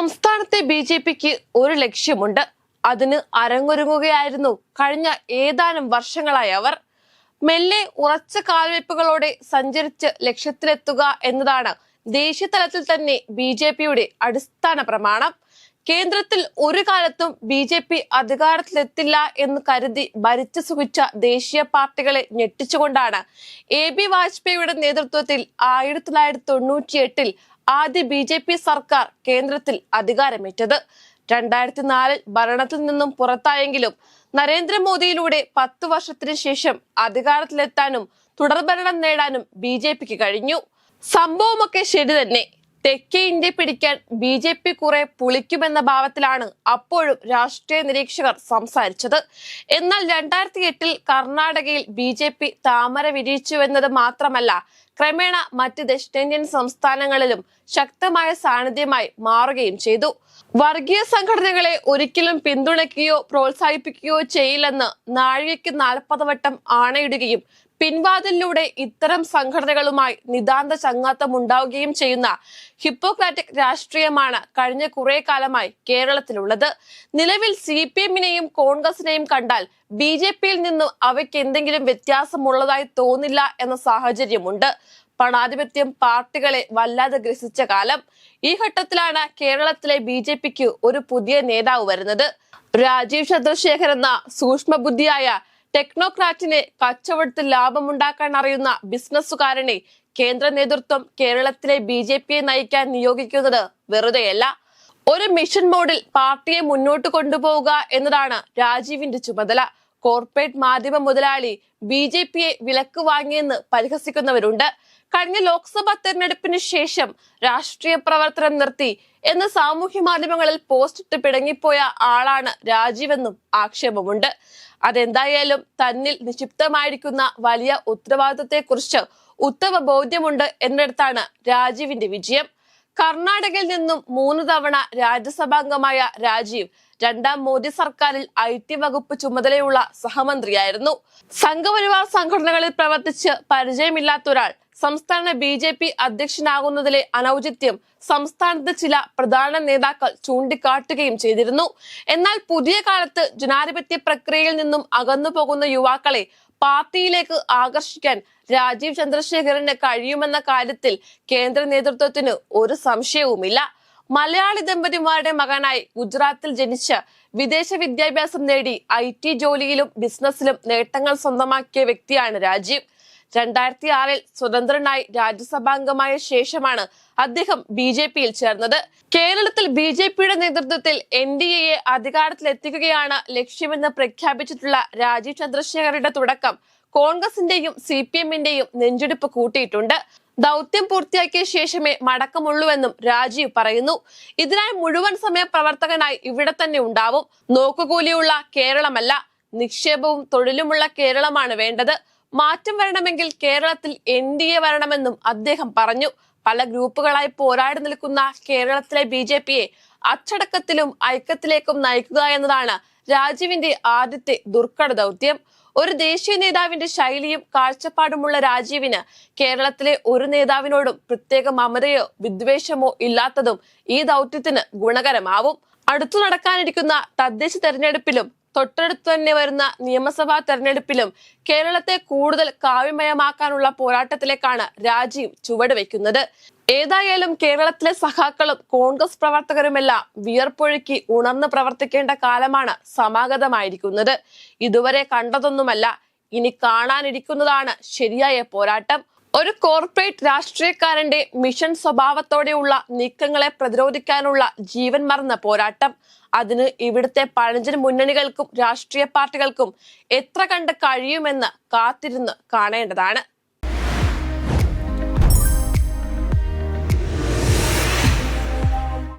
സംസ്ഥാനത്തെ B J പിക്ക് ഒരു ലക്ഷ്യമുണ്ട്. അതിന് അരങ്ങൊരുങ്ങുകയായിരുന്നു കഴിഞ്ഞ ഏതാനും വർഷങ്ങളായി അവർ. മെല്ലെ ഉറച്ച കാൽവെപ്പുകളോടെ സഞ്ചരിച്ച് ലക്ഷ്യത്തിലെത്തുക എന്നതാണ് ദേശീയതലത്തിൽ തന്നെ ബി ജെ പിയുടെ അടിസ്ഥാന പ്രമാണം. കേന്ദ്രത്തിൽ ഒരു കാലത്തും ബി ജെ പി അധികാരത്തിലെത്തില്ല എന്ന് കരുതി ഭരിച്ചു സുഖിച്ച ദേശീയ പാർട്ടികളെ ഞെട്ടിച്ചുകൊണ്ടാണ്. എ ബി വാജ്പേയിയുടെ നേതൃത്വത്തിൽ ആയിരത്തി തൊള്ളായിരത്തി തൊണ്ണൂറ്റി എട്ടിൽ ആദ്യ ബി ജെ പി സർക്കാർ കേന്ദ്രത്തിൽ അധികാരമേറ്റത്. രണ്ടായിരത്തി നാലിൽ ഭരണത്തിൽ നിന്നും പുറത്തായെങ്കിലും നരേന്ദ്രമോദിയിലൂടെ പത്തു വർഷത്തിന് ശേഷം അധികാരത്തിലെത്താനും തുടർഭരണം നേടാനും ബി ജെ പിക്ക് കഴിഞ്ഞു. സംഭവമൊക്കെ ശരി തന്നെ. തെക്കേ ഇന്ത്യ പിടിക്കാൻ ബി ജെ പി കുറെ പുളിക്കുമെന്ന ഭാവത്തിലാണ് അപ്പോഴും രാഷ്ട്രീയ നിരീക്ഷകർ സംസാരിച്ചത്. എന്നാൽ രണ്ടായിരത്തി എട്ടിൽ കർണാടകയിൽ ബി ജെ പി താമര വിരിയിച്ചുവെന്നത് മാത്രമല്ല ക്രമേണ മറ്റ് ദക്ഷിണേന്ത്യൻ സംസ്ഥാനങ്ങളിലും ശക്തമായ സാന്നിധ്യമായി മാറുകയും ചെയ്തു. വർഗീയ സംഘടനകളെ ഒരിക്കലും പിന്തുണയ്ക്കുകയോ പ്രോത്സാഹിപ്പിക്കുകയോ ചെയ്യില്ലെന്ന് നാഴികയ്ക്ക് നാൽപ്പത് വട്ടം ആണയിടുകയും പിൻവാതിലൂടെ ഇത്തരം സംഘടനകളുമായി നിതാന്ത ചങ്ങാത്തം ഉണ്ടാവുകയും ചെയ്യുന്ന ഹിപ്പോക്രാറ്റിക് രാഷ്ട്രീയമാണ് കഴിഞ്ഞ കുറെ കാലമായി കേരളത്തിലുള്ളത്. നിലവിൽ സി പി എമ്മിനെയും കോൺഗ്രസിനെയും കണ്ടാൽ ബി ജെ പിയിൽ നിന്നും അവയ്ക്ക് എന്തെങ്കിലും വ്യത്യാസമുള്ളതായി തോന്നില്ല എന്ന സാഹചര്യമുണ്ട്. പണാധിപത്യം പാർട്ടികളെ വല്ലാതെ ഗ്രസിച്ച കാലം. ഈ ഘട്ടത്തിലാണ് കേരളത്തിലെ ബി ജെ പിക്ക് ഒരു പുതിയ നേതാവ് വരുന്നത്. രാജീവ് ചന്ദ്രശേഖർ എന്ന സൂക്ഷ്മ ബുദ്ധിയായ ടെക്നോക്രാറ്റിനെ കച്ചവടത്തിൽ ലാഭമുണ്ടാക്കാൻ അറിയുന്ന ബിസിനസ്സുകാരനെ കേന്ദ്ര നേതൃത്വം കേരളത്തിലെ ബി ജെ പിയെ നയിക്കാൻ നിയോഗിക്കുന്നത് വെറുതെയല്ല. ഒരു മിഷൻ മോഡിൽ പാർട്ടിയെ മുന്നോട്ട് കൊണ്ടുപോവുക എന്നതാണ് രാജീവിന്റെ ചുമതല. കോർപ്പറേറ്റ് മാധ്യമ മുതലാളി ബി ജെ പിയെ വിലക്ക് വാങ്ങിയെന്ന് പരിഹസിക്കുന്നവരുണ്ട്. കഴിഞ്ഞ ലോക്സഭാ തെരഞ്ഞെടുപ്പിന് ശേഷം രാഷ്ട്രീയ പ്രവർത്തനം നിർത്തി എന്ന് സാമൂഹ്യ മാധ്യമങ്ങളിൽ പോസ്റ്റ് ഇട്ട് പിടങ്ങിപ്പോയ ആളാണ് രാജീവെന്നും ആക്ഷേപമുണ്ട്. അതെന്തായാലും തന്നിൽ നിക്ഷിപ്തമായിരിക്കുന്ന വലിയ ഉത്തരവാദിത്തത്തെക്കുറിച്ച് ഉത്തമ ബോധ്യമുണ്ട് എന്നിടത്താണ് രാജീവിന്റെ വിജയം. കർണാടകയിൽ നിന്നും മൂന്ന് തവണ രാജ്യസഭാംഗമായ രാജീവ് രണ്ടാം മോദി സർക്കാരിൽ ഐ ടി വകുപ്പ് ചുമതലയുള്ള സഹമന്ത്രിയായിരുന്നു. സംഘപരിവാർ സംഘടനകളിൽ പ്രവർത്തിച്ച് പരിചയമില്ലാത്ത ഒരാൾ സംസ്ഥാന ബി ജെ പി അധ്യക്ഷനാകുന്നതിലെ അനൌചിത്യം സംസ്ഥാനത്ത് ചില പ്രധാന നേതാക്കൾ ചൂണ്ടിക്കാട്ടുകയും ചെയ്തിരുന്നു. എന്നാൽ പുതിയ കാലത്ത് ജനാധിപത്യ പ്രക്രിയയിൽ നിന്നും അകന്നു പോകുന്ന യുവാക്കളെ പാർട്ടിയിലേക്ക് ആകർഷിക്കാൻ രാജീവ് ചന്ദ്രശേഖരന് കഴിയുമെന്ന കാര്യത്തിൽ കേന്ദ്ര നേതൃത്വത്തിന് ഒരു സംശയവുമില്ല. മലയാളി ദമ്പതിമാരുടെ മകനായി ഗുജറാത്തിൽ ജനിച്ച് വിദേശ വിദ്യാഭ്യാസം നേടി ഐ ടി ജോലിയിലും ബിസിനസ്സിലും നേട്ടങ്ങൾ സ്വന്തമാക്കിയ വ്യക്തിയാണ് രാജീവ്. രണ്ടായിരത്തി ആറിൽ സ്വതന്ത്രനായി രാജ്യസഭാംഗമായ ശേഷമാണ് അദ്ദേഹം ബി ജെ പിയിൽ ചേർന്നത്. കേരളത്തിൽ ബി ജെ പിയുടെ നേതൃത്വത്തിൽ എൻ ഡി എയെ അധികാരത്തിലെത്തിക്കുകയാണ് ലക്ഷ്യമെന്ന് പ്രഖ്യാപിച്ചിട്ടുള്ള രാജീവ് ചന്ദ്രശേഖരുടെ തുടക്കം കോൺഗ്രസിന്റെയും സി പി എമ്മിന്റെയും നെഞ്ചെടുപ്പ് കൂട്ടിയിട്ടുണ്ട്. ദൗത്യം പൂർത്തിയാക്കിയ ശേഷമേ മടക്കമുള്ളൂവെന്നും രാജീവ് പറയുന്നു. ഇതിനായി മുഴുവൻ സമയ പ്രവർത്തകനായി ഇവിടെ തന്നെ ഉണ്ടാവും. നോക്കുകൂലിയുള്ള കേരളമല്ല നിക്ഷേപവും തൊഴിലുമുള്ള കേരളമാണ് വേണ്ടത്. മാറ്റം വരണമെങ്കിൽ കേരളത്തിൽ എൻ ഡി എ വരണമെന്നും അദ്ദേഹം പറഞ്ഞു. പല ഗ്രൂപ്പുകളായി പോരാടി നിൽക്കുന്ന കേരളത്തിലെ ബി ജെ പിയെ അച്ചടക്കത്തിലും ഐക്യത്തിലേക്കും നയിക്കുക എന്നതാണ് രാജീവിന്റെ ആദ്യത്തെ ദുർഘട ദൗത്യം. ഒരു ദേശീയ നേതാവിന്റെ ശൈലിയും കാഴ്ചപ്പാടുമുള്ള രാജീവിന് കേരളത്തിലെ ഒരു നേതാവിനോടും പ്രത്യേക മമതയോ വിദ്വേഷമോ ഇല്ലാത്തതും ഈ ദൗത്യത്തിന് ഗുണകരമാവും. അടുത്തു നടക്കാനിരിക്കുന്ന തദ്ദേശ തെരഞ്ഞെടുപ്പിലും തൊട്ടടുത്ത് തന്നെ വരുന്ന നിയമസഭാ തെരഞ്ഞെടുപ്പിലും കേരളത്തെ കൂടുതൽ കാവ്യമയമാക്കാനുള്ള പോരാട്ടത്തിലേക്കാണ് രാജീവ് ചുവടുവെക്കുന്നത് ഏതായാലും കേരളത്തിലെ സഖാക്കളും കോൺഗ്രസ് പ്രവർത്തകരുമെല്ലാം വിയർപ്പൊഴുക്കി ഉണർന്ന് പ്രവർത്തിക്കേണ്ട കാലമാണ് സമാഗതമായിരിക്കുന്നത്. ഇതുവരെ കണ്ടതൊന്നുമല്ല ഇനി കാണാനിരിക്കുന്നതാണ് ശരിയായ പോരാട്ടം. ഒരു കോർപ്പറേറ്റ് രാഷ്ട്രീയക്കാരന്റെ മിഷൻ സ്വഭാവത്തോടെയുള്ള നീക്കങ്ങളെ പ്രതിരോധിക്കാനുള്ള ജീവൻ മറന്ന പോരാട്ടം. അതിന് ഇവിടുത്തെ പഴഞ്ചൻ മുന്നണികൾക്കും രാഷ്ട്രീയ പാർട്ടികൾക്കും എത്ര കണ്ട് കഴിയുമെന്ന് കാത്തിരുന്ന് കാണേണ്ടതാണ്.